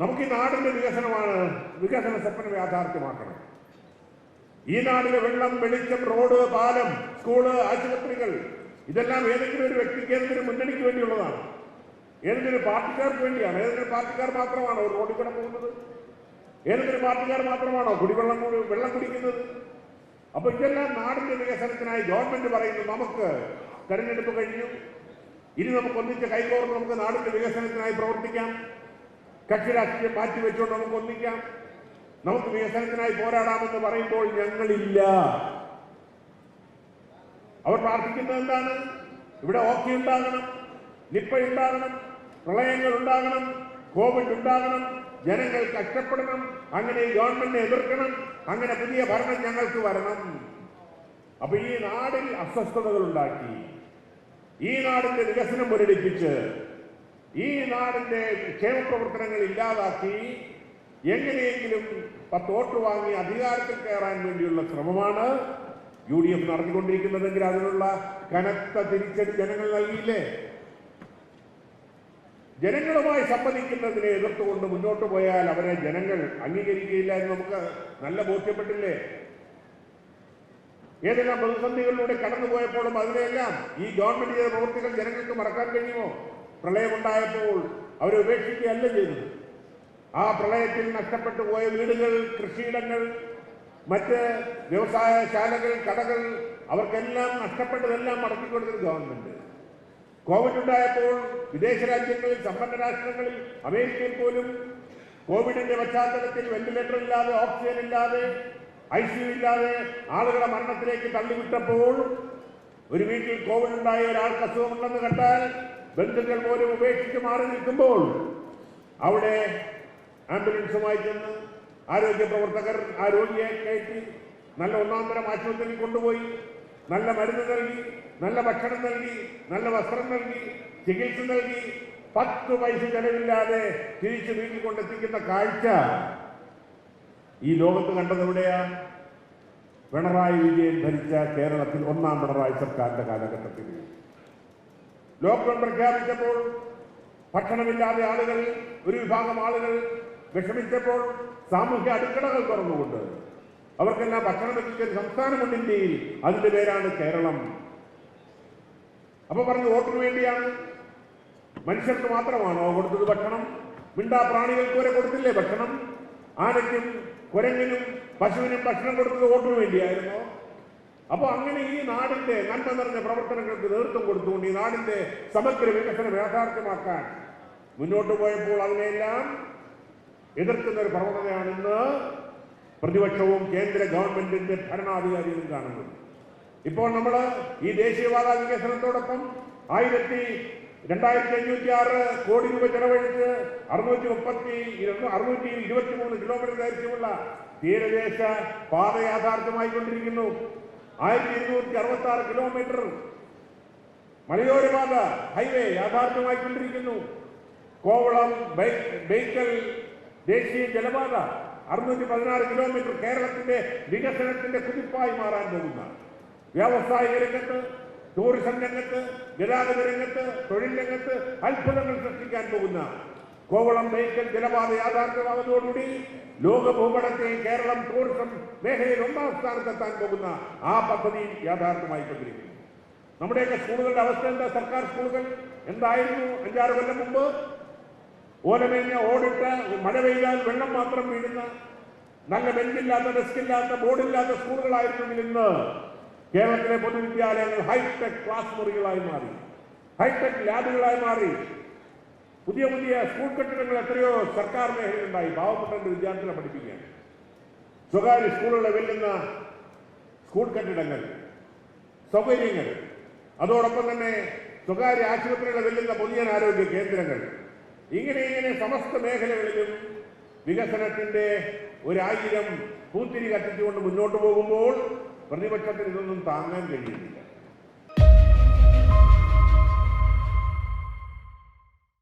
നമുക്ക് ഈ നാടിന്റെ വികസനമാണ് വികസന സ്വപ്നം യാഥാർത്ഥ്യമാക്കണം. ഈ നാടിലെ വെള്ളം വെളിച്ചം റോഡ് പാലം സ്കൂൾ ആശുപത്രികൾ ഇതെല്ലാം ഏതെങ്കിലും ഒരു വ്യക്തിക്ക് ഏതെങ്കിലും മുന്നണിക്ക് വേണ്ടിയുള്ളതാണ്. ഏതെങ്കിലും പാർട്ടിക്കാർക്ക് വേണ്ടിയാണ്. ഏതെങ്കിലും പാർട്ടിക്കാർ മാത്രമാണോ റോഡിൽ കൂടെ പോകുന്നത്? ഏതെങ്കിലും പാർട്ടിക്കാർ മാത്രമാണോ കുടിവെള്ളം വെള്ളം കുടിക്കുന്നത്? അപ്പൊ ഇതെല്ലാം നാടിന്റെ വികസനത്തിനായി ഗവൺമെന്റ് പറയുന്നു നമുക്ക് തെരഞ്ഞെടുപ്പ് കഴിഞ്ഞു. ഇനി നമുക്ക് ഒന്നിച്ച് കൈകോർന്ന് നമുക്ക് നാടിന്റെ വികസനത്തിനായി പ്രവർത്തിക്കാം. കക്ഷി രാഷ്ട്രീയം മാറ്റി വെച്ചുകൊണ്ട് നമുക്ക് ഒന്നിക്കാം. നമുക്ക് വികസനത്തിനായി പോരാടാമെന്ന് പറയുമ്പോൾ ഞങ്ങളില്ല. അവർ പ്രാർത്ഥിക്കുന്നത് എന്താണ്? ഇവിടെ ഓക്കി ഉണ്ടാകണം നിപ്പ ഉണ്ടാകണം പ്രളയങ്ങൾ ഉണ്ടാകണം കോവിഡ് ഉണ്ടാകണം ജനങ്ങൾ കഷ്ടപ്പെടണം അങ്ങനെ ഗവൺമെന്റിനെ എതിർക്കണം അങ്ങനെ പുതിയ ഭരണം ഞങ്ങൾക്ക് വരണം. അപ്പൊ ഈ നാടിൽ അസ്വസ്ഥതകൾ ഉണ്ടാക്കി. ഈ നാടിന്റെ വികസനം മുരടിപ്പിച്ച് ഈ നാടിന്റെ ക്ഷേമ പ്രവർത്തനങ്ങൾ ഇല്ലാതാക്കി എങ്ങനെയെങ്കിലും പത്ത് വോട്ട് വാങ്ങി അധികാരത്തിൽ കയറാൻ വേണ്ടിയുള്ള ശ്രമമാണ് യു ഡി എഫ് നടത്തിക്കൊണ്ടിരിക്കുന്നതെങ്കിൽ അതിനുള്ള കനത്ത തിരിച്ചടി ജനങ്ങൾ നൽകിയില്ലേ? ജനങ്ങളുമായി സംവദിക്കുന്നതിനെ എതിർത്തുകൊണ്ട് മുന്നോട്ട് പോയാൽ അവരെ ജനങ്ങൾ അംഗീകരിക്കുകയില്ല എന്ന് നമുക്ക് നല്ല ബോധ്യപ്പെട്ടില്ലേ? ഏതെല്ലാം പ്രതിസന്ധികളിലൂടെ കടന്നുപോയപ്പോഴും അതിനെല്ലാം ഈ ഗവൺമെന്റ് ചെയ്ത പ്രവൃത്തികൾ ജനങ്ങൾക്ക് മറക്കാൻ കഴിയുമോ? പ്രളയമുണ്ടായപ്പോൾ അവരെ ഉപേക്ഷിക്കുകയല്ല ചെയ്തത്. ആ പ്രളയത്തിൽ നഷ്ടപ്പെട്ടു പോയ വീടുകൾ കൃഷിയിടങ്ങൾ മറ്റ് വ്യവസായ ശാലകൾ കടകൾ അവർക്കെല്ലാം നഷ്ടപ്പെട്ടതെല്ലാം മടക്കി കൊടുത്തൊരു ഗവൺമെന്റ്. കോവിഡ് ഉണ്ടായപ്പോൾ വിദേശ രാജ്യങ്ങളിൽ സമ്പന്ന രാഷ്ട്രങ്ങളിൽ അമേരിക്കയിൽ പോലും കോവിഡിന്റെ പശ്ചാത്തലത്തിൽ വെന്റിലേറ്റർ ഇല്ലാതെ ഓക്സിജൻ ഇല്ലാതെ ഐ സി ഇല്ലാതെ ആളുകളെ മരണത്തിലേക്ക് തള്ളിവിട്ടപ്പോൾ ഒരു വീട്ടിൽ കോവിഡ് ഉണ്ടായ ഒരാൾക്ക് അസുഖമുണ്ടെന്ന് കണ്ടാൽ ബന്ധുക്കൾ പോലും ഉപേക്ഷിച്ച് മാറി നിൽക്കുമ്പോൾ അവിടെ ആംബുലൻസുമായി ചെന്ന് ആരോഗ്യ പ്രവർത്തകർ ആ രോഗിയെ കയറ്റി നല്ല ഒന്നാം തരം ആശുപത്രിയിൽ കൊണ്ടുപോയി നല്ല മരുന്ന് നൽകി നല്ല ഭക്ഷണം നൽകി നല്ല വസ്ത്രം നൽകി ചികിത്സ നൽകി പത്ത് പൈസ ചെലവില്ലാതെ തിരിച്ച് വീട്ടിൽ കൊണ്ടെത്തിക്കുന്ന കാഴ്ച ഈ ലോകത്ത് കണ്ടത് എവിടെയാ? പിണറായി വിജയൻ ഭരിച്ച കേരളത്തിൽ ഒന്നാം പിണറായി സർക്കാരിന്റെ കാലഘട്ടത്തിൽ. ലോക്ക്ഡൌൺ പ്രഖ്യാപിച്ചപ്പോൾ ഭക്ഷണമില്ലാതെ ആളുകൾ ഒരു വിഭാഗം ആളുകൾ വിഷമിച്ചപ്പോൾ സാമൂഹ്യ അടുക്കളകൾ തുറന്നുകൊണ്ട്. അവർക്കെല്ലാം ഭക്ഷണം എത്തിക്കുന്ന സംസ്ഥാനമുണ്ട് ഇന്ത്യയിൽ. അതിന്റെ പേരാണ് കേരളം. അപ്പൊ പറഞ്ഞു വോട്ടിന് വേണ്ടിയാണ്. മനുഷ്യർക്ക് മാത്രമാണോ കൊടുത്തത് ഭക്ഷണം? മിണ്ടാ പ്രാണികൾക്ക് വരെ കൊടുത്തില്ലേ ഭക്ഷണം? ആനയ്ക്കും കുരങ്ങിനും പശുവിനും ഭക്ഷണം കൊടുത്തത് വോട്ടിന് വേണ്ടിയായിരുന്നോ? അപ്പൊ അങ്ങനെ ഈ നാടിന്റെ നന്മ നിറഞ്ഞ പ്രവർത്തനങ്ങൾക്ക് നേതൃത്വം കൊടുത്തുകൊണ്ട് ഈ നാടിന്റെ സമഗ്ര വികസനം യാഥാർത്ഥ്യമാക്കാൻ മുന്നോട്ട് പോയപ്പോൾ അതിനെല്ലാം എതിർക്കുന്ന ഒരു പ്രവണതയാണെന്ന് പ്രതിപക്ഷവും കേന്ദ്ര ഗവൺമെന്റിന്റെ ഭരണാധികാരികളും കാണുന്നു ഇപ്പോൾ നമ്മൾ ഈ ദേശീയപാത വികസനത്തോടൊപ്പം ആയിരത്തി രണ്ടായിരത്തി അഞ്ഞൂറ്റി ആറ് കോടി രൂപ ചെലവഴിച്ച് അറുന്നൂറ്റി മുപ്പത്തി അറുന്നൂറ്റി ഇരുപത്തി മൂന്ന് കിലോമീറ്റർ ദൈർഘ്യമുള്ള തീരദേശ പാത യാഥാർത്ഥ്യമായിക്കൊണ്ടിരിക്കുന്നു. ആയിരത്തി ഇരുന്നൂറ്റി അറുപത്തി ആറ് കിലോമീറ്റർ മലയോര പാത ഹൈവേ യാഥാർത്ഥ്യമായിക്കൊണ്ടിരിക്കുന്നു കോവളം ബേക്കൽ ദേശീയ ജലപാത അറുന്നൂറ്റി പതിനാറ് കിലോമീറ്റർ കേരളത്തിന്റെ വികസനത്തിന്റെ കുതിപ്പായി മാറാൻ പോകുന്ന വ്യാവസായിക രംഗത്ത് ടൂറിസം രംഗത്ത് ഗതാഗത രംഗത്ത് തൊഴിൽ രംഗത്ത് അത്ഭുതങ്ങൾ സൃഷ്ടിക്കാൻ പോകുന്ന കോവളം ബേക്കൽ ജലപാത യാഥാർത്ഥ്യമാകുന്നതോടുകൂടി ലോക ഭൂപടത്തെ കേരളം ടൂറിസം മേഖലയിൽ ഒന്നാം സ്ഥാനത്തെത്താൻ പോകുന്ന ആ പദ്ധതി യാഥാർത്ഥ്യമായിക്കൊണ്ടിരിക്കുന്നു നമ്മുടെയൊക്കെ സ്കൂളുകളുടെ അവസ്ഥ എന്താ? സർക്കാർ സ്കൂളുകൾ എന്തായിരുന്നു അഞ്ചാറ് കൊല്ലം മുമ്പ്? ഓലമേഞ്ഞ ഓടിട്ട് മഴ പെയ്താൽ വെള്ളം മാത്രം വീഴുന്ന നല്ല ബെഞ്ചില്ലാത്ത ഡെസ്കില്ലാത്ത ബോർഡില്ലാത്ത സ്കൂളുകളായിരുന്നെങ്കിൽ ഇന്ന് കേരളത്തിലെ പൊതുവിദ്യാലയങ്ങൾ ഹൈടെക് ക്ലാസ് മുറികളായി മാറി. ഹൈടെക് ലാബുകളായി മാറി. പുതിയ പുതിയ സ്കൂൾ കെട്ടിടങ്ങൾ എത്രയോ സർക്കാർ മേഖലയിലുണ്ടായി. പാവപ്പെട്ട വിദ്യാർത്ഥികളെ പഠിപ്പിക്കാൻ. സ്വകാര്യ സ്കൂളുകളെ വെല്ലുന്ന സ്കൂൾ കെട്ടിടങ്ങൾ സൗകര്യങ്ങൾ അതോടൊപ്പം തന്നെ സ്വകാര്യ ആശുപത്രികളെ വെല്ലുന്ന പൊതുജനാരോഗ്യ കേന്ദ്രങ്ങൾ. ഇങ്ങനെ ഇങ്ങനെ സമസ്ത മേഖലകളിലും വികസനത്തിന്റെ ഒരായിരം പൂത്തിരി കത്തിച്ചുകൊണ്ട് മുന്നോട്ട് പോകുമ്പോൾ പ്രതിപക്ഷത്തിന് ഇതൊന്നും താങ്ങാൻ കഴിയുന്നില്ല.